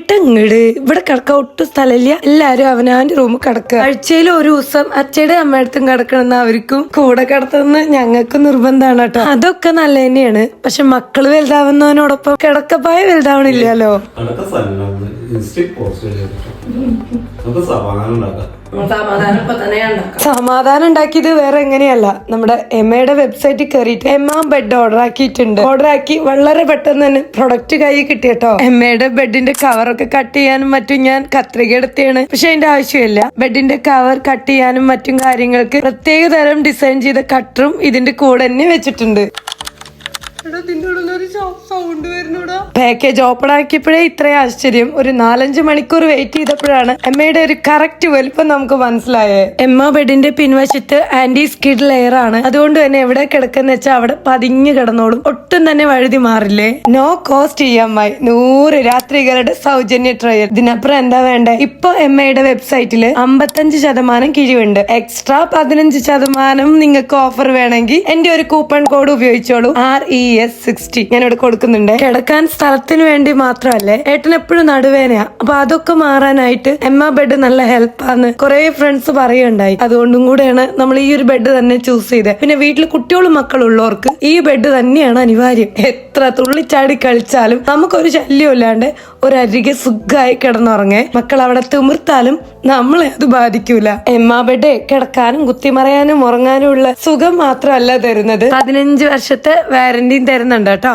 പോയിട്ട് ഇങ്ങട് ഇവിടെ കിടക്കാൻ ഒട്ടും സ്ഥലമില്ല. എല്ലാരും അവനവന്റെ റൂമിൽ കിടക്കുക. ആഴ്ചയിൽ ഒരു ദിവസം അച്ഛയുടെ അമ്മയടുത്തും കിടക്കണമെന്ന് അവർക്കും കൂടെ കിടത്തുന്ന ഞങ്ങൾക്ക് നിർബന്ധമാണ് കേട്ടോ. അതൊക്കെ നല്ല തന്നെയാണ്. പക്ഷെ മക്കൾ വലുതാവുന്നതിനോടൊപ്പം കിടക്കപ്പായ വലുതാവണില്ലല്ലോ. സമാധാനം ഉണ്ടാക്കാം. സമാധാനം ഉണ്ടാക്കിയത് വേറെ എങ്ങനെയല്ല. നമ്മുടെ എമ്മയുടെ വെബ്സൈറ്റിൽ കയറിയിട്ട് എമ്മ ബെഡ് ഓർഡർ ആക്കിയിട്ടുണ്ട്. ഓർഡർ ആക്കി വളരെ പെട്ടെന്ന് തന്നെ പ്രൊഡക്റ്റ് കൈ കിട്ടിയട്ടോ. എമ്മയുടെ ബെഡിന്റെ കവറൊക്കെ കട്ട് ചെയ്യാനും മറ്റും ഞാൻ കത്രിക എടുത്താണ് പക്ഷെ അതിന്റെ ആവശ്യമില്ല. ബെഡിന്റെ കവർ കട്ട് ചെയ്യാനും മറ്റും കാര്യങ്ങൾക്ക് പ്രത്യേക തരം ഡിസൈൻ ചെയ്ത കട്ടറും ഇതിന്റെ കൂടെ തന്നെ വെച്ചിട്ടുണ്ട്. പാക്കേജ് ഓപ്പൺ ആക്കിയപ്പോഴേ ഇത്രയും ആശ്ചര്യം. ഒരു നാലഞ്ച് മണിക്കൂർ വെയിറ്റ് ചെയ്തപ്പോഴാണ് എമ്മയുടെ ഒരു കറക്റ്റ് വലിപ്പം നമുക്ക് മനസ്സിലായേ. എമ്മ ബെഡിന്റെ പിൻവശത്ത് ആന്റി സ്കിഡ് ലെയർ ആണ്. അതുകൊണ്ട് തന്നെ എവിടെ കിടക്കുന്ന വെച്ചാൽ അവിടെ പതിഞ്ഞു കിടന്നോളും. ഒട്ടും തന്നെ വഴുതി മാറില്ലേ? No cost E M I നൂറ് രാത്രികളുടെ സൗജന്യ ട്രയൽ ഇതിനപ്പുറം എന്താ വേണ്ടേ? ഇപ്പൊ എമ്മയുടെ വെബ്സൈറ്റിൽ അമ്പത്തഞ്ച് ശതമാനം കിഴിവുണ്ട്. എക്സ്ട്രാ പതിനഞ്ച് ശതമാനം നിങ്ങൾക്ക് ഓഫർ വേണമെങ്കിൽ എന്റെ ഒരു കൂപ്പൺ കോഡ് ഉപയോഗിച്ചോളൂ. ആർ ഇ എസ് സിക്സ്റ്റി ഞാൻ ഇവിടെ കൊടുക്കുന്നുണ്ട്. കിടക്കാൻ സ്ഥലത്തിന് വേണ്ടി മാത്രമല്ലേ? ഏട്ടൻ എപ്പോഴും നടുവേനയാ. അപ്പൊ അതൊക്കെ മാറാനായിട്ട് എമ്മ ബെഡ് നല്ല ഹെൽപ്പാന്ന് കുറെ ഫ്രണ്ട്സ് പറയുണ്ടായി അതുകൊണ്ടും കൂടെയാണ് നമ്മൾ ഈ ഒരു ബെഡ് തന്നെ ചൂസ് ചെയ്തത് പിന്നെ വീട്ടിൽ കുട്ടികളും മക്കളും ഉള്ളവർക്ക് ഈ ബെഡ് തന്നെയാണ് അനിവാര്യം. എത്ര തുള്ളിച്ചാടി കളിച്ചാലും നമുക്കൊരു ശല്യം ഇല്ലാണ്ട് ഒരരികെ സുഖമായി കിടന്നുറങ്ങേ. മക്കൾ അവിടെ തിമിർത്താലും നമ്മളെ അത് ബാധിക്കൂല. എമ്മ ബെഡ് കിടക്കാനും കുത്തിമറയാനും ഉറങ്ങാനും ഉള്ള സുഖം മാത്രമല്ല തരുന്നത്. പതിനഞ്ച് വർഷത്തെ വാരന്റിയും തരുന്നുണ്ട് കേട്ടോ.